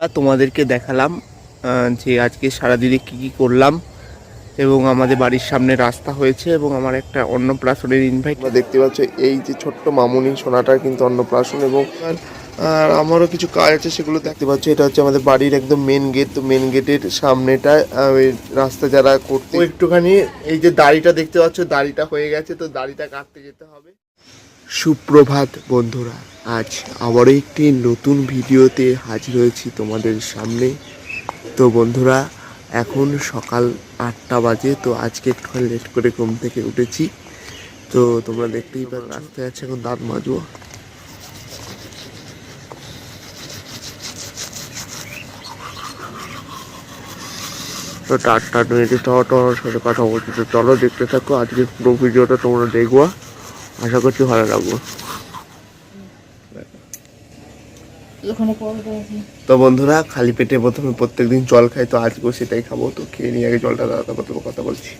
তোমাদেরকে দেখালাম যে আজকে সারাদিনে কি কি করলাম এবং আমাদের বাড়ির সামনে রাস্তা হয়েছে এবং আমার একটা অন্নপ্রাশনের ইনভাইট দেখতে পাচ্ছ এই যে ছোট্ট মামুনি সোনাটার কিন্তু অন্নপ্রাশন এবং আর- আমারও কিছু কাজ আছে সেগুলো দেখতে পাচ্ছ। এটা হচ্ছে আমাদের বাড়ির একদম মেন গেট তো মেন গেটের সামনেটা রাস্তা যারা করতে একটুখানি এই যে দাড়িটা দেখতে পাচ্ছ দাড়িটা হয়ে গেছে তো দাড়িটা কাটতে যেতে হবে। সুপ্রভাত বন্ধুরা আজ আবারও একটি নতুন ভিডিওতে হাজির হয়েছি তোমাদের সামনে। তো বন্ধুরা, এখন সকাল আটটা বাজে, তো আজকে একটুখানি লেট করে ঘুম থেকে উঠেছি। তো তোমরা দেখতেই পাচ্ছ, রাস্তায় আছে এখন দাঁত মাজবো। তো টাট টর টর সাথে কথা বলছি। তো চলো দেখতে থাকো আজকে পুরো ভিডিওটা তোমরা দেখব। আশা করছি ভালো লাগবে ওখানে পরোটা আছে তো বন্ধুরা, খালি পেটে প্রথমে প্রত্যেকদিন জল খাই, তো আজকেও সেটাই খাব। তো খেয়ে নিয়ে আগে জলটা দাদা তোমার কথা বলছি।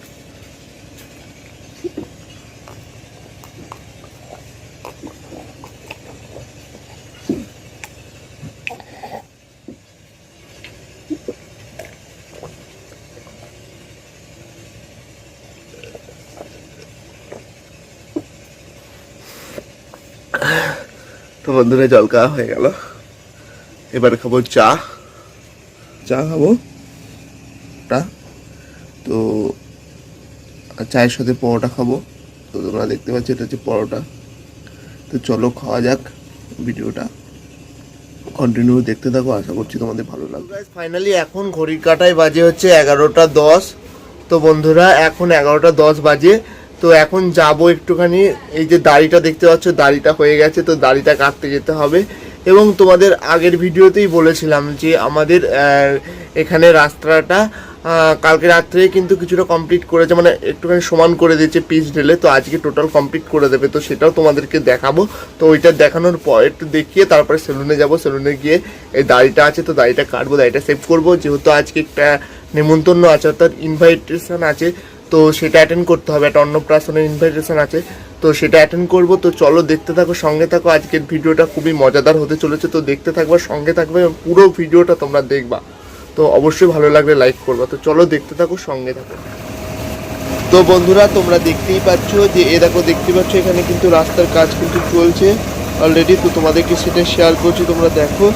তো বন্ধুরা, জল খাওয়া হয়ে গেল। এবার খাব চা। চা খাব? টা? তো চায়ের সাথে পরোটা খাব। তো তোমরা দেখতে পাচ্ছ এটা হচ্ছে পরোটা। তো চলো খাওয়া যাক ভিডিওটা। কন্টিনিউ দেখতে থাকো আশা করছি তোমাদের ভালো লাগবে। ফাইনালি এখন ঘড়ির কাটায় বাজে হচ্ছে এগারোটা দশ। তো বন্ধুরা এখন এগারোটা দশ বাজে। তো এখন যাব একটুখানি। এই যে দাড়িটা দেখতে পাচ্ছ দাড়িটা হয়ে গেছে। তো দাড়িটা কাটতে যেতে হবে। এবং তোমাদের আগের ভিডিওতেই বলেছিলাম যে আমাদের এখানে রাস্তাটা কালকে রাত্রে কিন্তু কিছুটা কমপ্লিট করেছে মানে একটুখানি সমান করে দিয়েছে পিচ ঢেলে, তো আজকে টোটাল কমপ্লিট করে দেবে, তো সেটাও তোমাদেরকে দেখাবো। তো ওইটা দেখানোর পর একটু দেখিয়ে তারপরে সেলুনে যাব সেলুনে গিয়ে এই দাড়িটা আছে, তো দাড়িটা কাটবো, দাড়িটা সেভ করব। যেহেতু আজকে একটা নেমন্তন্ন আছে, অর্থাৎ ইনভাইটেশন আছে, তো সেটা অ্যাটেন্ড করতে হবে, একটা অন্নপ্রাশনের ইনভাইটেশন আছে। তো সেটা অ্যাটেন্ড করব। তো চলো দেখতে থাকো, সঙ্গে থাকো। আজকের ভিডিওটা খুবই মজাদার হতে চলেছে। তো দেখতে থাকবে, সঙ্গে থাকবে পুরো ভিডিওটা তোমরা দেখবা। তো অবশ্যই ভালো লাগলে লাইক করবা। তো চলো দেখতে থাকো, সঙ্গে থাকো। তো বন্ধুরা, তোমরা দেখতেই পাচ্ছ যে, এ দেখো, দেখতে পাচ্ছ, এখানে কিন্তু রাস্তার কাজ কিন্তু চলছে। অলরেডি তো তোমাদেরকে সেটা শেয়ার করছি, তোমরা দেখো।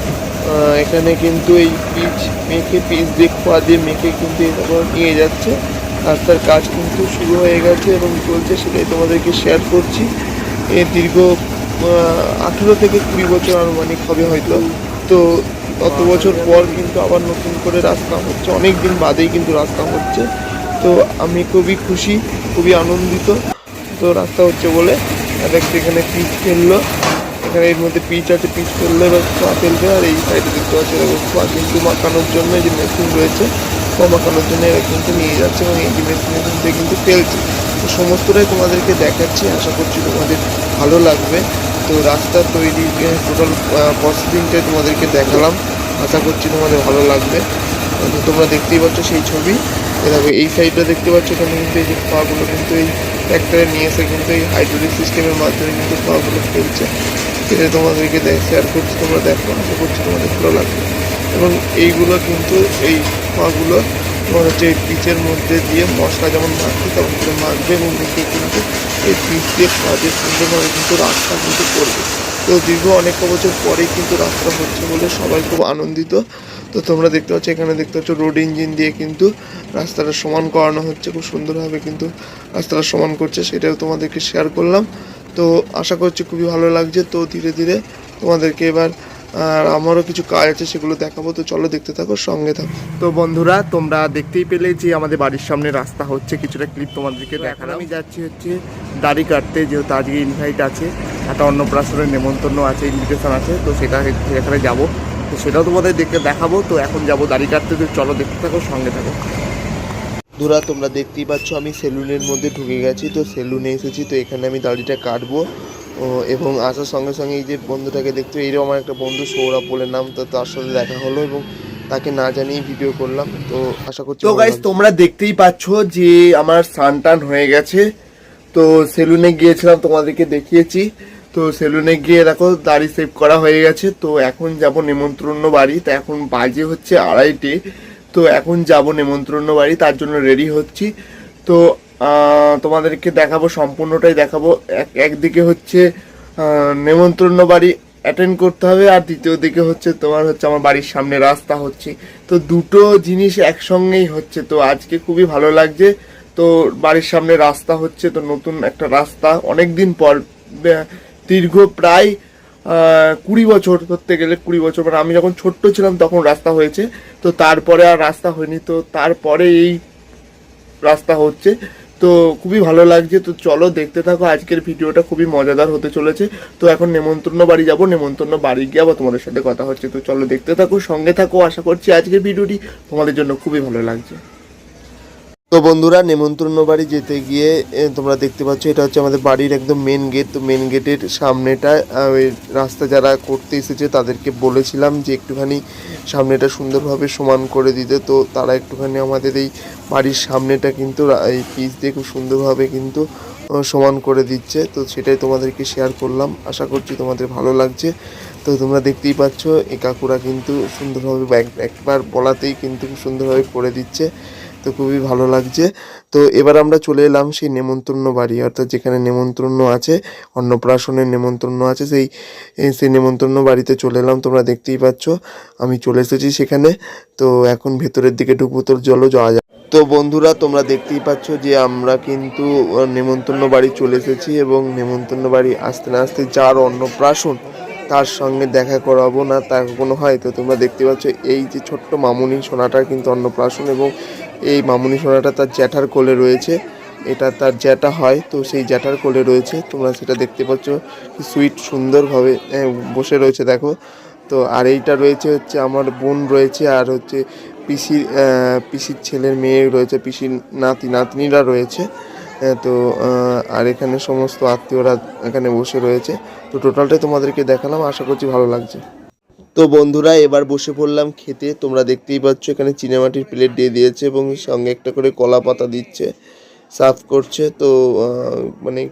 এখানে কিন্তু এই পিচ মেখে পিচ দেখোয়া দিয়ে মেখে কিন্তু নিয়ে যাচ্ছে। রাস্তার কাজ কিন্তু শুরু হয়ে গেছে এবং চলছে সেটাই তোমাদেরকে শেয়ার করছি। এর দীর্ঘ আঠেরো থেকে কুড়ি বছর আনুমানিক হবে হয়তো। তো অত বছর পর কিন্তু আবার নতুন করে রাস্তা হচ্ছে। অনেক দিন বাদেই কিন্তু রাস্তা হচ্ছে। তো আমি খুবই খুশি, খুবই আনন্দিত। তো রাস্তা হচ্ছে বলে দেখতে এখানে পিচ ফেলল। এখানে এর মধ্যে পিচ আছে, পিচ ফেললে এবার খোয়া ফেলবে। আর এই সাইডে দেখতে পাচ্ছি খোয়া কিন্তু মাখানোর জন্য যে মেশিন রয়েছে। খোয়া মাখানোর জন্য এরা কিন্তু নিয়ে যাচ্ছে এবং এই মেশিনের কিন্তু ফেলছে তো সমস্তটাই তোমাদেরকে দেখাচ্ছি, আশা করছি তোমাদের ভালো লাগবে। তো রাস্তা তৈরি টোটাল প্রসেসিংটাই তোমাদেরকে দেখালাম। আশা করছি তোমাদের ভালো লাগবে। তোমরা দেখতেই পাচ্ছ সেই ছবি। এ দেখো, এই সাইডটা দেখতে পাচ্ছ, এখানে কিন্তু এই যে খোয়াগুলো কিন্তু এই ট্র্যাক্টরে নিয়ে এসে কিন্তু এই হাইড্রোলিক সিস্টেমের মাধ্যমে কিন্তু খোয়াগুলো ফেলছে সেটা তোমাদেরকে শেয়ার করছি, তোমরা দেখো, আশা করছি তোমাদের ভালো লাগবে। এবং এইগুলো কিন্তু এই খোয়াগুলো তোমার হচ্ছে এই পিচের মধ্যে দিয়ে মশলা যেমন মাখবে তেমন করে মাখবে এবং মেখে কিন্তু এই পিচ দিয়ে দিয়ে সুন্দরভাবে কিন্তু রাস্তা কিন্তু করবে। তো দীর্ঘ অনেক বছর পরেই কিন্তু রাস্তা হচ্ছে বলে সবাই খুব আনন্দিত। তো তোমরা দেখতে পাচ্ছ, এখানে দেখতে পাচ্ছ রোড ইঞ্জিন দিয়ে কিন্তু রাস্তাটা সমান করানো হচ্ছে, খুব সুন্দরভাবে কিন্তু রাস্তাটা সমান করছে, সেটাও তোমাদেরকে শেয়ার করলাম। তো আশা করছি খুবই ভালো লাগছে। তো ধীরে ধীরে তোমাদেরকে এবার আর আমারও কিছু কাজ আছে সেগুলো দেখাবো। তো চলো দেখতে থাকো সঙ্গে থাকো। তো বন্ধুরা তোমরা দেখতেই পেলে যে আমাদের বাড়ির সামনে রাস্তা হচ্ছে। কিছুটা ক্লিপ তোমাদেরকে দেখালাম। আমি যাচ্ছি হচ্ছে দাড়ি কাটতে যেহেতু আজকে ইনভাইট আছে একটা অন্নপ্রাশনের নেমন্তন্ন আছে ইনভিটেশন আছে তো সেটা সেখানে যাব। তো সেটাও তোমাদের দেখতে দেখাবো। তো এখন যাব দাড়ি কাটতে। তো চলো দেখতে থাকো সঙ্গে থাকো। বন্ধুরা তোমরা দেখতেই পাচ্ছ আমি সেলুনের মধ্যে ঢুকে গেছি। তো সেলুনে এসেছি তো এখানে আমি দাড়িটা কাটবো। ও, এবং আসার সঙ্গে সঙ্গে এই যে বন্ধুটাকে দেখতে এইরকম আমার একটা বন্ধু সৌরভ বলে নাম তো তার সাথে দেখা হলো এবং তাকে না জানিয়ে ভিডিও করলাম। তো আশা করছি তো গাইস তোমরা দেখতেই পাচ্ছ যে আমার সান টান হয়ে গেছে। তো সেলুনে গিয়েছিলাম তোমাদেরকে দেখিয়েছি। তো সেলুনে গিয়ে দেখো দাড়ি সেভ করা হয়ে গেছে। তো এখন যাব নেমন্ত্রণ বাড়ি। তো এখন বাজে হচ্ছে আড়াইটে। তো এখন যাব নেমন্ত্রণ বাড়ি তার জন্য রেডি হচ্ছি। তো তোমাদেরকে দেখাবো, সম্পূর্ণটাই দেখাবো। এক, একদিকে হচ্ছে নেমন্ত্রণ বাড়ি অ্যাটেন্ড করতে হবে, আর দ্বিতীয় দিকে হচ্ছে তোমার হচ্ছে আমার বাড়ির সামনে রাস্তা হচ্ছে। তো দুটো জিনিস একসঙ্গেই হচ্ছে। তো আজকে খুবই ভালো লাগছে। তো বাড়ির সামনে রাস্তা হচ্ছে, তো নতুন একটা রাস্তা। অনেক দিন পর দীর্ঘ প্রায় কুড়ি বছর ধরতে গেলে কুড়ি বছর মানে আমি যখন ছোট্ট ছিলাম তখন রাস্তা হয়েছে। তো তারপরে আর রাস্তা হয়নি। তো তারপরে এই রাস্তা হচ্ছে। তো খুবই ভালো লাগছে। তো চলো দেখতে থাকো, আজকের ভিডিওটা খুবই মজাদার হতে চলেছে। তো এখন নেমন্তন্ন বাড়ি যাব, নেমন্তন্ন বাড়ি গিয়ে আবার তোমাদের সাথে কথা হচ্ছে। তো চলো দেখতে থাকো, সঙ্গে থাকো, আশা করছি আজকের ভিডিওটি তোমাদের জন্য খুবই ভালো লাগছে। তো বন্ধুরা, নেমন্তন্ন বাড়ি যেতে গিয়ে তোমরা দেখতে পাচ্ছ, এটা হচ্ছে আমাদের বাড়ির একদম মেন গেট তো মেন গেটের সামনেটা রাস্তা যারা করতে এসেছে, তাদেরকে বলেছিলাম যে একটুখানি সামনেটা সুন্দরভাবে সমান করে দিতে। তো তারা একটুখানি আমাদের এই বাড়ির সামনেটা কিন্তু এই পিচ দিয়ে খুব সুন্দরভাবে কিন্তু সমান করে দিচ্ছে। তো সেটাই তোমাদেরকে শেয়ার করলাম। আশা করছি তোমাদের ভালো লাগছে। তো তোমরা দেখতেই পাচ্ছ এই কাকুরা কিন্তু সুন্দরভাবে, একবার বলাতেই কিন্তু খুব সুন্দরভাবে করে দিচ্ছে। তো খুবই ভালো লাগছে। তো এবার আমরা চলে এলাম সেই নেমন্তন্ন বাড়ি, অর্থাৎ যেখানে নেমন্তন্ন আছে, অন্নপ্রাশনের নেমন্তন্ন আছে, সেই সেই নেমন্তন্ন বাড়িতে চলে এলাম, তোমরা দেখতেই পাচ্ছ, আমি চলে এসেছি সেখানে। তো এখন ভেতরের দিকে ঢুকবো, তোর জলও যাওয়া যায় তো বন্ধুরা, তোমরা দেখতেই পাচ্ছ যে আমরা কিন্তু নেমন্তন্ন বাড়ি চলে এসেছি এবং নেমন্তন্ন বাড়ি আসতে না আসতে যার অন্নপ্রাশন তার সঙ্গে দেখা করাবো না, তা কোনো হয়। তো তোমরা দেখতে পাচ্ছ, এই যে ছোট্ট মামুনি সোনাটার কিন্তু অন্নপ্রাশন এবং এই মামুনি সোনাটা তার জ্যাঠার কোলে রয়েছে। এটা তার জ্যাঠা হয় তো সেই জ্যাঠার কোলে রয়েছে। তোমরা সেটা দেখতে পাচ্ছ সুইট সুন্দরভাবে বসে রয়েছে দেখো। তো আর এইটা রয়েছে হচ্ছে আমার বোন রয়েছে আর হচ্ছে পিসির পিসির ছেলের মেয়ে রয়েছে পিসির নাতি নাতনিরা রয়েছে। আহ, তো আর এখানে সমস্ত আত্মীয়রা এখানে বসে রয়েছে। তো টোটালটাই তোমাদেরকে দেখালাম আশা করছি ভালো লাগছে। তো বন্ধুরা, এবার বসে পড়লাম খেতে। তোমরা দেখতেই পাচ্ছ, এখানে চিনেমাটির প্লেট দিয়ে দিয়েছে এবং সঙ্গে একটা করে কলা পাতা দিচ্ছে, সার্ভ করছে। তো মানে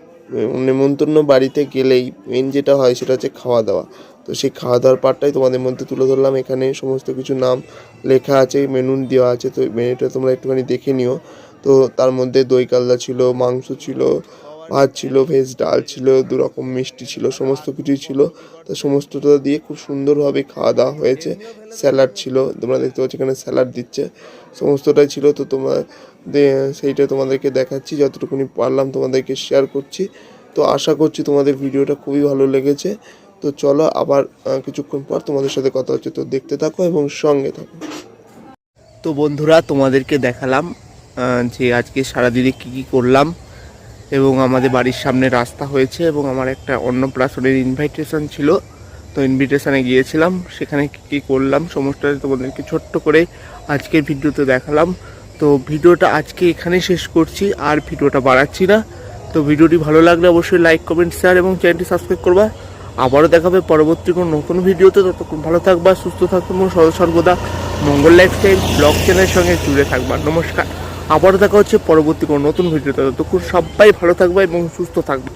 নেমন্তন্ন বাড়িতে গেলেই মেন যেটা হয় সেটা হচ্ছে খাওয়া দাওয়া তো সেই খাওয়া দাওয়ার পার্টটাই তোমাদের মধ্যে তুলে ধরলাম। এখানে সমস্ত কিছু নাম লেখা আছে মেনু দেওয়া আছে। তো মেনুটা তোমরা একটুখানি দেখে নিও। তো তার মধ্যে দই কালদা ছিল, মাংস ছিল ভাত ছিল ভেজ ডাল ছিল, দু রকম মিষ্টি ছিল, সমস্ত কিছুই ছিল। তো সমস্তটা দিয়ে খুব সুন্দরভাবে খাওয়া দাওয়া হয়েছে। স্যালাড ছিল, তোমরা দেখতে পাচ্ছ এখানে স্যালাড দিচ্ছে। সমস্তটাই ছিল, তো তোমরা সেইটা তোমাদেরকে দেখাচ্ছি, যতটুকুনি পারলাম তোমাদেরকে শেয়ার করছি। তো আশা করছি তোমাদের ভিডিওটা খুবই ভালো লেগেছে। তো চলো আবার কিছুক্ষণ পর তোমাদের সাথে কথা হচ্ছে। তো দেখতে থাকো এবং সঙ্গে থাকো। তো বন্ধুরা, তোমাদেরকে দেখালাম যে আজকে সারাদিনে কী কী করলাম। এবং আমাদের বাড়ির সামনে রাস্তা হয়েছে এবং আমার একটা অন্নপ্রাশনের ইনভাইটেশন ছিল। তো ইনভিটেশনে গিয়েছিলাম, সেখানে কী কী করলাম সমস্তটা তোমাদেরকে ছোট্ট করে আজকের ভিডিওতে দেখালাম। তো ভিডিওটা আজকে এখানেই শেষ করছি, আর ভিডিওটা বাড়াচ্ছি না। তো ভিডিওটি ভালো লাগলে অবশ্যই লাইক কমেন্ট শেয়ার এবং চ্যানেলটি সাবস্ক্রাইব করবা। আবারও দেখাবে পরবর্তী কোনো নতুন ভিডিওতে। ততক্ষণ ভালো থাকবা, সুস্থ এবং সর্বদা মঙ্গল লাইফস্টাইল ব্লগ চ্যানেলের সঙ্গে জুড়ে থাকবা। নমস্কার। আবারও দেখা হচ্ছে পরবর্তী কোনো নতুন ভিডিওতে। ততক্ষণ সবাই ভালো থাকবে এবং সুস্থ থাকবে।